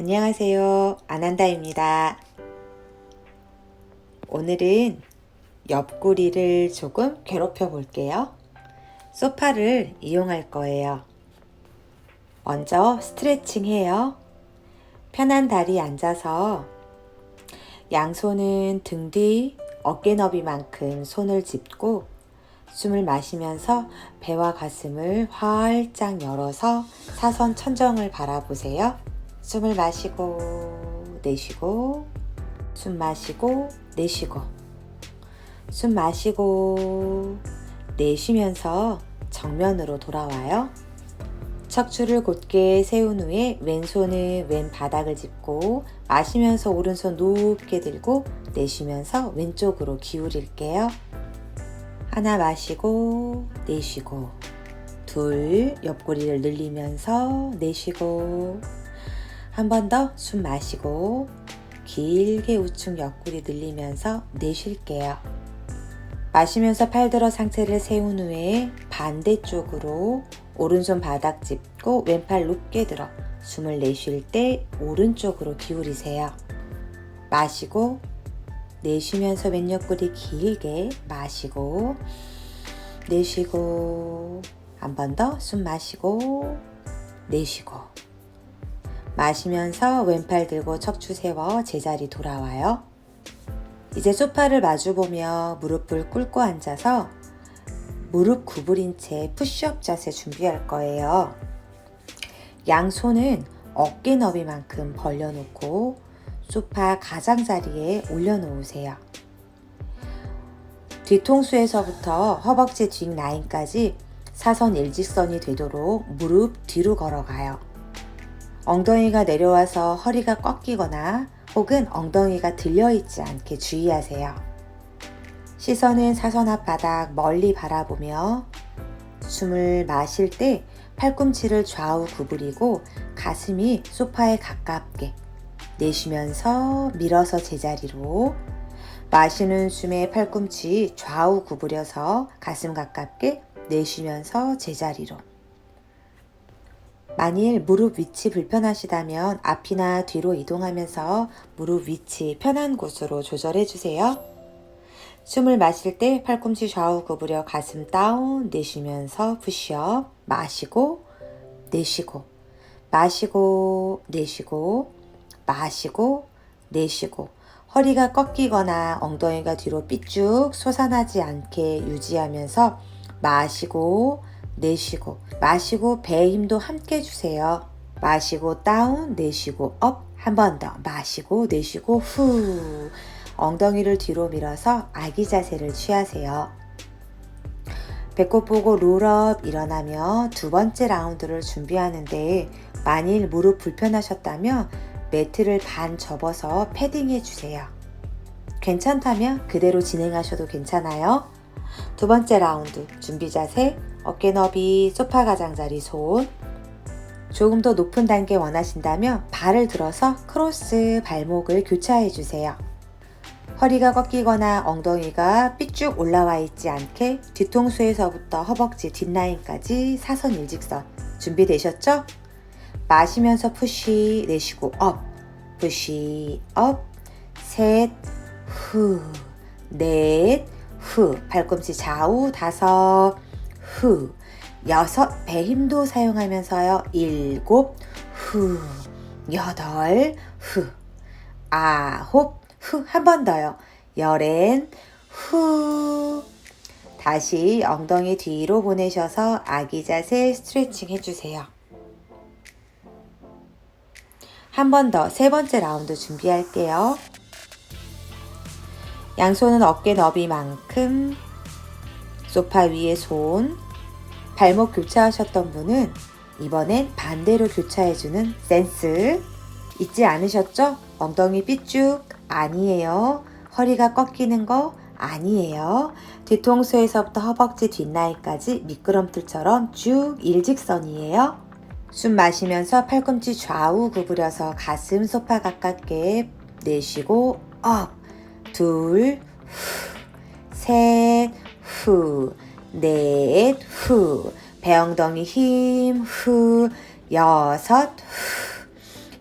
안녕하세요. 아난다입니다. 오늘은 옆구리를 조금 괴롭혀 볼게요. 소파를 이용할 거예요. 먼저 스트레칭 해요. 편한 다리 앉아서 양손은 등 뒤 어깨 너비만큼 손을 짚고 숨을 마시면서 배와 가슴을 활짝 열어서 사선 천정을 바라보세요. 숨을 마시고 내쉬고 숨 마시고 내쉬고 숨 마시고 내쉬면서 정면으로 돌아와요. 척추를 곧게 세운 후에 왼손은 왼 바닥을 짚고 마시면서 오른손 높게 들고 내쉬면서 왼쪽으로 기울일게요. 하나 마시고 내쉬고 둘 옆구리를 늘리면서 내쉬고 한 번 더 숨 마시고 길게 우측 옆구리 늘리면서 내쉴게요. 마시면서 팔 들어 상체를 세운 후에 반대쪽으로 오른손 바닥 짚고 왼팔 높게 들어 숨을 내쉴 때 오른쪽으로 기울이세요. 마시고 내쉬면서 왼 옆구리 길게 마시고 내쉬고 한 번 더 숨 마시고 내쉬고 마시면서 왼팔 들고 척추 세워 제자리 돌아와요. 이제 소파를 마주보며 무릎을 꿇고 앉아서 무릎 구부린 채 푸시업 자세 준비할 거예요. 양손은 어깨 너비만큼 벌려놓고 소파 가장자리에 올려놓으세요. 뒤통수에서부터 허벅지 뒷 라인까지 사선 일직선이 되도록 무릎 뒤로 걸어가요. 엉덩이가 내려와서 허리가 꺾이거나 혹은 엉덩이가 들려있지 않게 주의하세요. 시선은 사선 앞바닥 멀리 바라보며 숨을 마실 때 팔꿈치를 좌우 구부리고 가슴이 소파에 가깝게 내쉬면서 밀어서 제자리로 마시는 숨에 팔꿈치 좌우 구부려서 가슴 가깝게 내쉬면서 제자리로 만일 무릎 위치 불편하시다면 앞이나 뒤로 이동하면서 무릎 위치 편한 곳으로 조절해 주세요. 숨을 마실 때 팔꿈치 좌우 구부려 가슴 다운 내쉬면서 푸시업 마시고 내쉬고 마시고 내쉬고 마시고 내쉬고 허리가 꺾이거나 엉덩이가 뒤로 삐쭉 솟아나지 않게 유지하면서 마시고 내쉬고 마시고 배의 힘도 함께 주세요. 마시고 다운 내쉬고 업 한 번 더 마시고 내쉬고 후 엉덩이를 뒤로 밀어서 아기 자세를 취하세요. 배꼽 보고 롤업 일어나며 두 번째 라운드를 준비하는데 만일 무릎 불편하셨다면 매트를 반 접어서 패딩해 주세요. 괜찮다면 그대로 진행하셔도 괜찮아요. 두 번째 라운드 준비 자세 어깨 너비 소파 가장자리 손 조금 더 높은 단계 원하신다면 발을 들어서 크로스 발목을 교차해 주세요. 허리가 꺾이거나 엉덩이가 삐쭉 올라와 있지 않게 뒤통수에서부터 허벅지 뒷라인까지 사선 일직선 준비되셨죠? 마시면서 푸시 내쉬고 업 푸시 업셋후넷후 팔꿈치 좌우 다섯 후. 여섯 배 힘도 사용하면서요. 일곱 후. 여덟 후. 아홉 후. 한 번 더요. 열엔 후. 다시 엉덩이 뒤로 보내셔서 아기 자세 스트레칭 해주세요. 한 번 더 세 번째 라운드 준비할게요. 양손은 어깨 너비만큼 소파 위에 손 발목 교차하셨던 분은 이번엔 반대로 교차해주는 센스 잊지 않으셨죠? 엉덩이 삐쭉 아니에요. 허리가 꺾이는 거 아니에요. 뒤통수에서부터 허벅지 뒷라인까지 미끄럼틀처럼 쭉 일직선이에요. 숨 마시면서 팔꿈치 좌우 구부려서 가슴 소파 가깝게 내쉬고 업, 둘, 후, 셋, 후, 넷, 후, 배엉덩이 힘, 후, 여섯, 후,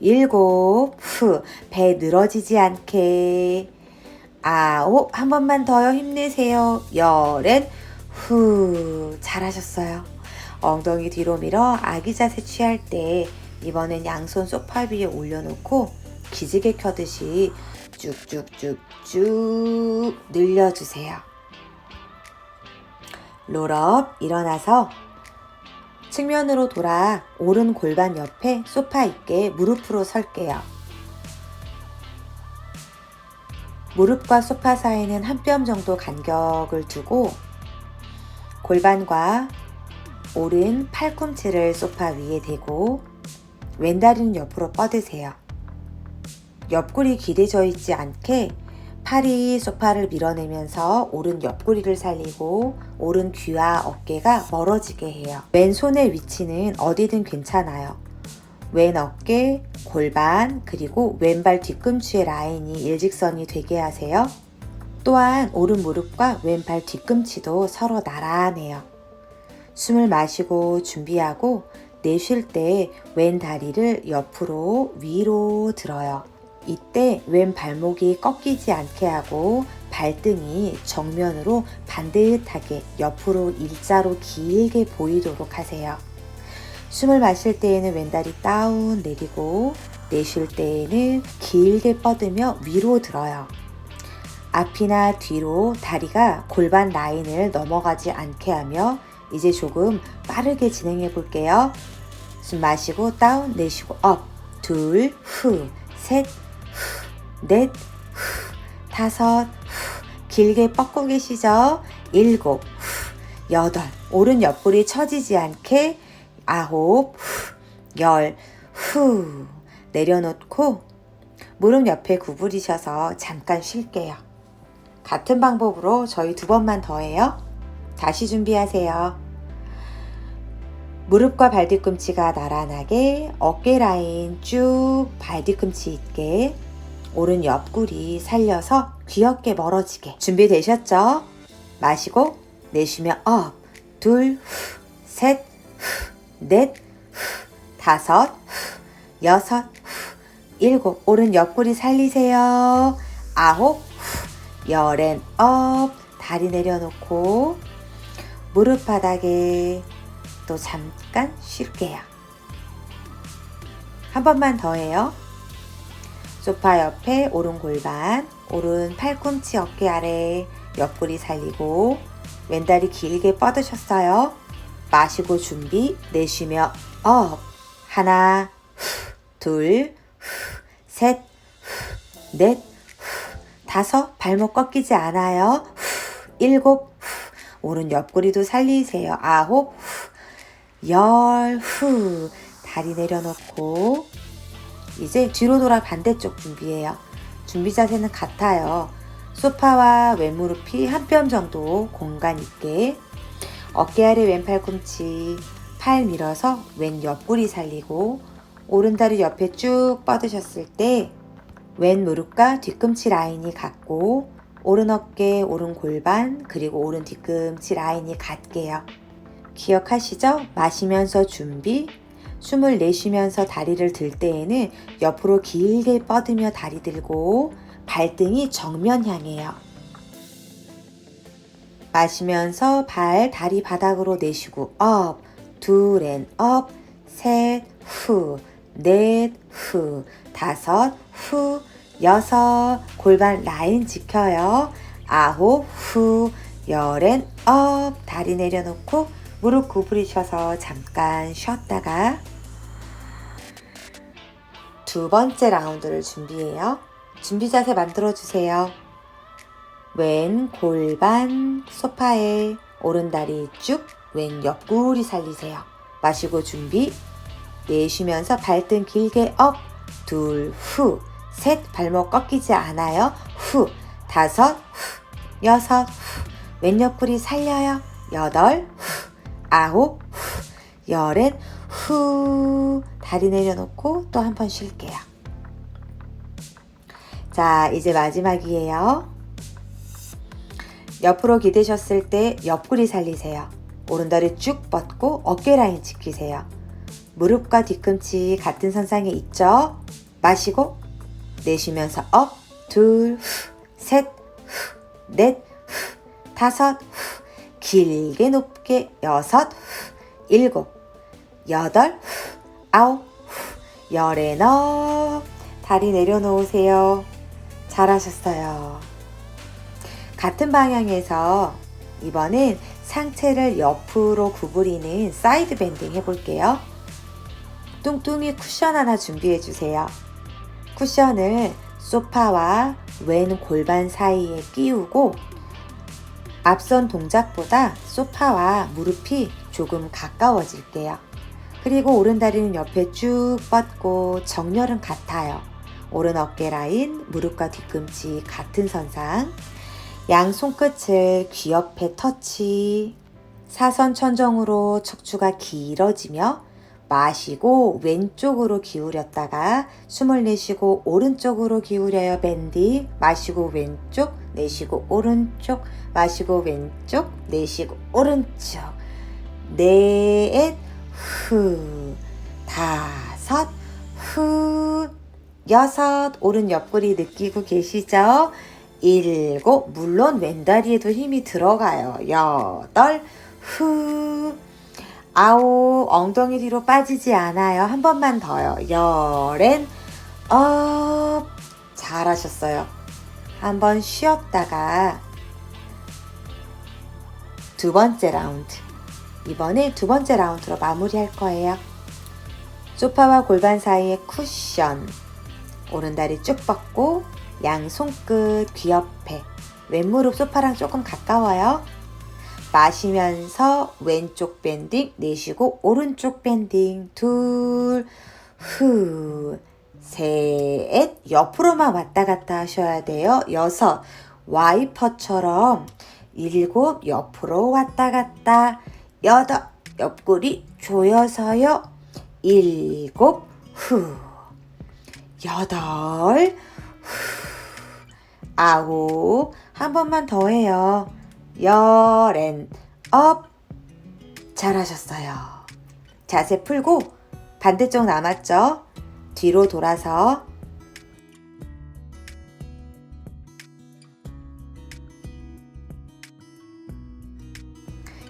일곱, 후, 배 늘어지지 않게. 아홉, 한 번만 더요. 힘내세요. 열엔, 후, 잘하셨어요. 엉덩이 뒤로 밀어 아기 자세 취할 때 이번엔 양손 소파 위에 올려놓고 기지개 켜듯이 쭉쭉쭉쭉 늘려주세요. 롤업 일어나서 측면으로 돌아 오른 골반 옆에 소파 있게 무릎으로 설게요. 무릎과 소파 사이는 한 뼘 정도 간격을 두고 골반과 오른 팔꿈치를 소파 위에 대고 왼다리는 옆으로 뻗으세요. 옆구리 기대져 있지 않게 팔이 소파를 밀어내면서 오른 옆구리를 살리고 오른 귀와 어깨가 멀어지게 해요. 왼손의 위치는 어디든 괜찮아요. 왼 어깨, 골반, 그리고 왼발 뒤꿈치의 라인이 일직선이 되게 하세요. 또한 오른 무릎과 왼발 뒤꿈치도 서로 나란해요. 숨을 마시고 준비하고 내쉴 때 왼 다리를 옆으로 위로 들어요. 이때 왼 발목이 꺾이지 않게 하고 발등이 정면으로 반듯하게 옆으로 일자로 길게 보이도록 하세요. 숨을 마실 때에는 왼다리 다운 내리고 내쉴 때에는 길게 뻗으며 위로 들어요. 앞이나 뒤로 다리가 골반 라인을 넘어가지 않게 하며 이제 조금 빠르게 진행해 볼게요. 숨 마시고 다운 내쉬고 업, 둘, 후, 셋, 후, 넷, 후, 다섯, 후, 길게 뻗고 계시죠? 일곱, 후, 여덟, 오른 옆구리 처지지 않게 아홉, 후, 열, 후, 내려놓고 무릎 옆에 구부리셔서 잠깐 쉴게요. 같은 방법으로 저희 두 번만 더 해요. 다시 준비하세요. 무릎과 발뒤꿈치가 나란하게 어깨 라인 쭉 발뒤꿈치 있게 오른 옆구리 살려서 귀엽게 멀어지게 준비되셨죠? 마시고 내쉬며 업, 둘, 후, 셋, 후, 넷, 후, 다섯, 후, 여섯, 후, 일곱 오른 옆구리 살리세요. 아홉, 후, 열엔 업, 다리 내려놓고 무릎 바닥에 또 잠깐 쉴게요. 한 번만 더 해요. 소파 옆에 오른 골반, 오른 팔꿈치 어깨 아래 옆구리 살리고 왼다리 길게 뻗으셨어요. 마시고 준비, 내쉬며 업. 하나, 후, 둘, 후, 셋, 후, 넷, 후, 다섯. 발목 꺾이지 않아요. 후, 일곱, 후, 오른 옆구리도 살리세요. 아홉, 후, 열, 후. 다리 내려놓고 이제 뒤로 돌아 반대쪽 준비해요. 준비 자세는 같아요. 소파와 왼무릎이 한 뼘 정도 공간 있게 어깨 아래 왼팔 꿈치 팔 밀어서 왼 옆구리 살리고 오른다리 옆에 쭉 뻗으셨을 때 왼 무릎과 뒤꿈치 라인이 같고 오른 어깨, 오른 골반, 그리고 오른 뒤꿈치 라인이 같게요. 기억하시죠? 마시면서 준비, 숨을 내쉬면서 다리를 들 때에는 옆으로 길게 뻗으며 다리 들고 발등이 정면 향해요. 마시면서 발, 다리 바닥으로 내쉬고 업, 둘엔 업, 셋, 후, 넷, 후, 다섯, 후, 여섯, 골반 라인 지켜요. 아홉, 후, 열엔 업, 다리 내려놓고 무릎 구부리셔서 잠깐 쉬었다가 두 번째 라운드를 준비해요. 준비 자세 만들어 주세요. 왼 골반 소파에 오른다리 쭉, 왼 옆구리 살리세요. 마시고 준비. 내쉬면서 발등 길게 업, 둘, 후, 셋, 발목 꺾이지 않아요. 후, 다섯, 후, 여섯, 후, 왼 옆구리 살려요. 여덟, 후, 아홉, 후, 열엔, 후, 다리 내려놓고 또 한 번 쉴게요. 자, 이제 마지막이에요. 옆으로 기대셨을 때 옆구리 살리세요. 오른다리 쭉 뻗고 어깨 라인 지키세요. 무릎과 뒤꿈치 같은 선상에 있죠? 마시고 내쉬면서 업, 둘, 후, 셋, 후, 넷, 후, 다섯, 후, 길게 높게 여섯, 후, 일곱, 여덟, 후, 아홉, 후, 열에너 다리 내려놓으세요. 잘하셨어요. 같은 방향에서 이번엔 상체를 옆으로 구부리는 사이드 밴딩 해볼게요. 뚱뚱이 쿠션 하나 준비해 주세요. 쿠션을 소파와 왼 골반 사이에 끼우고 앞선 동작보다 소파와 무릎이 조금 가까워질게요. 그리고 오른 다리는 옆에 쭉 뻗고 정렬은 같아요. 오른 어깨 라인, 무릎과 뒤꿈치 같은 선상. 양 손끝을 귀 옆에 터치. 사선 천정으로 척추가 길어지며 마시고 왼쪽으로 기울였다가 숨을 내쉬고 오른쪽으로 기울여요. 밴디. 마시고 왼쪽 내쉬고 오른쪽 마시고 왼쪽 내쉬고 오른쪽. 넷 후, 다섯, 후, 여섯, 오른 옆구리 느끼고 계시죠? 일곱, 물론 왼다리에도 힘이 들어가요. 여덟, 후, 아홉, 엉덩이 뒤로 빠지지 않아요. 한 번만 더요. 열엔, 업, 잘하셨어요. 한 번 쉬었다가 두 번째 라운드. 이번에 두 번째 라운드로 마무리할 거예요. 소파와 골반 사이에 쿠션. 오른다리 쭉 뻗고 양 손끝 귀 옆에 왼무릎 소파랑 조금 가까워요. 마시면서 왼쪽 밴딩 내쉬고 오른쪽 밴딩. 둘, 후, 셋. 옆으로만 왔다 갔다 하셔야 돼요. 여섯 와이퍼처럼 일곱 옆으로 왔다 갔다. 여덟 옆구리 조여서요. 일곱 후 여덟 후 아홉. 한 번만 더 해요 열엔 업. 잘하셨어요. 자세 풀고 반대쪽 남았죠? 뒤로 돌아서.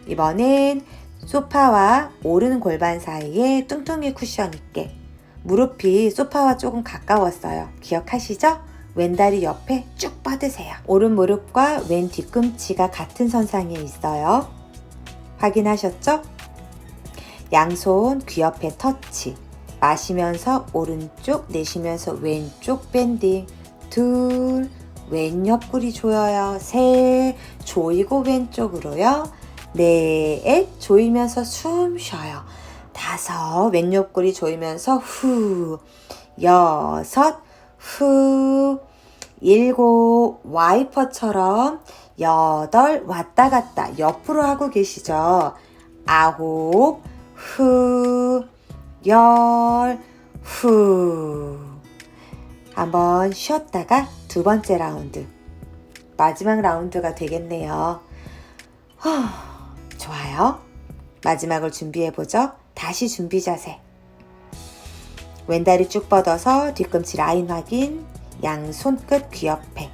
이번엔 소파와 오른 골반 사이에 뚱뚱이 쿠션 있게. 무릎이 소파와 조금 가까웠어요. 기억하시죠? 왼다리 옆에 쭉 뻗으세요. 오른 무릎과 왼 뒤꿈치가 같은 선상에 있어요. 확인하셨죠? 양손 귀 옆에 터치. 마시면서 오른쪽, 내쉬면서 왼쪽 밴딩. 둘, 왼 옆구리 조여요. 셋, 조이고 왼쪽으로요. 넷, 조이면서 숨 쉬어요. 다섯, 왼 옆구리 조이면서 후, 여섯, 후, 일곱, 와이퍼처럼 여덟, 왔다 갔다 옆으로 하고 계시죠? 아홉, 후, 열, 후. 한번 쉬었다가 두 번째 라운드. 마지막 라운드가 되겠네요. 후, 좋아요. 마지막을 준비해 보죠. 다시 준비 자세. 왼다리 쭉 뻗어서 뒤꿈치 라인 확인. 양 손끝 귀 옆에.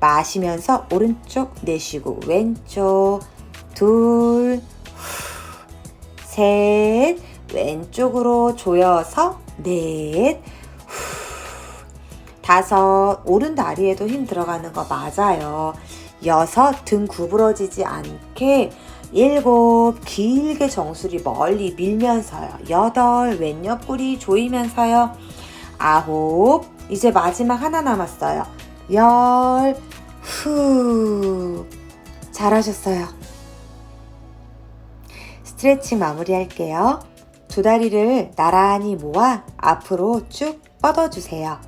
마시면서 오른쪽 내쉬고 왼쪽. 둘, 후, 셋. 왼쪽으로 조여서 넷. 후, 다섯. 오른 다리에도 힘 들어가는 거 맞아요. 여섯. 등 구부러지지 않게 일곱 길게 정수리 멀리 밀면서요. 여덟 왼 옆구리 조이면서요. 아홉 이제 마지막 하나 남았어요. 열 후. 잘하셨어요. 스트레칭 마무리할게요. 두 다리를 나란히 모아 앞으로 쭉 뻗어주세요.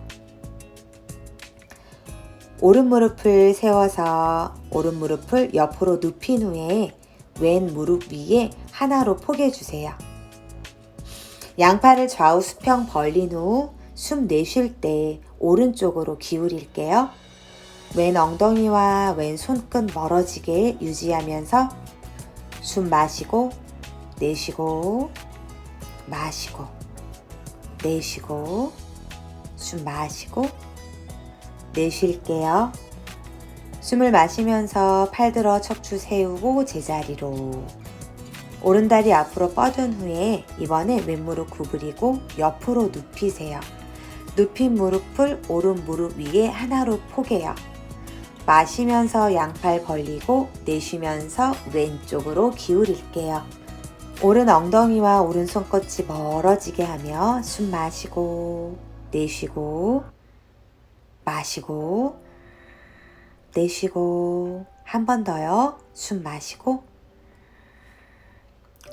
오른 무릎을 세워서 오른 무릎을 옆으로 눕힌 후에 왼 무릎 위에 하나로 포개주세요. 양팔을 좌우 수평 벌린 후 숨 내쉴 때 오른쪽으로 기울일게요. 왼 엉덩이와 왼 손끝 멀어지게 유지하면서 숨 마시고 내쉬고 마시고 내쉬고 숨 마시고 내쉴게요. 숨을 마시면서 팔 들어 척추 세우고 제자리로. 오른다리 앞으로 뻗은 후에 이번에 왼무릎 구부리고 옆으로 눕히세요. 눕힌 무릎을 오른 무릎 위에 하나로 포개요. 마시면서 양팔 벌리고 내쉬면서 왼쪽으로 기울일게요. 오른 엉덩이와 오른 손끝이 멀어지게 하며 숨 마시고 내쉬고 마시고 내쉬고 한 번 더요. 숨 마시고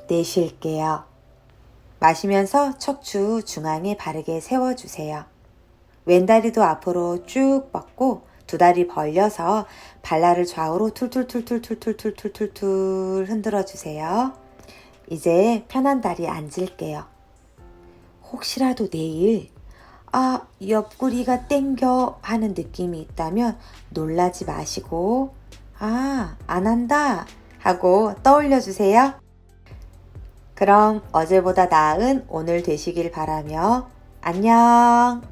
내쉴게요. 마시면서 척추 중앙에 바르게 세워주세요. 왼다리도 앞으로 쭉 뻗고 두 다리 벌려서 발라를 좌우로 툴툴툴툴툴툴툴툴툴 흔들어 주세요. 이제 편한 다리 앉을게요. 혹시라도 내일 아, 옆구리가 땡겨 하는 느낌이 있다면 놀라지 마시고 아, 안 한다 하고 떠올려 주세요. 그럼 어제보다 나은 오늘 되시길 바라며 안녕.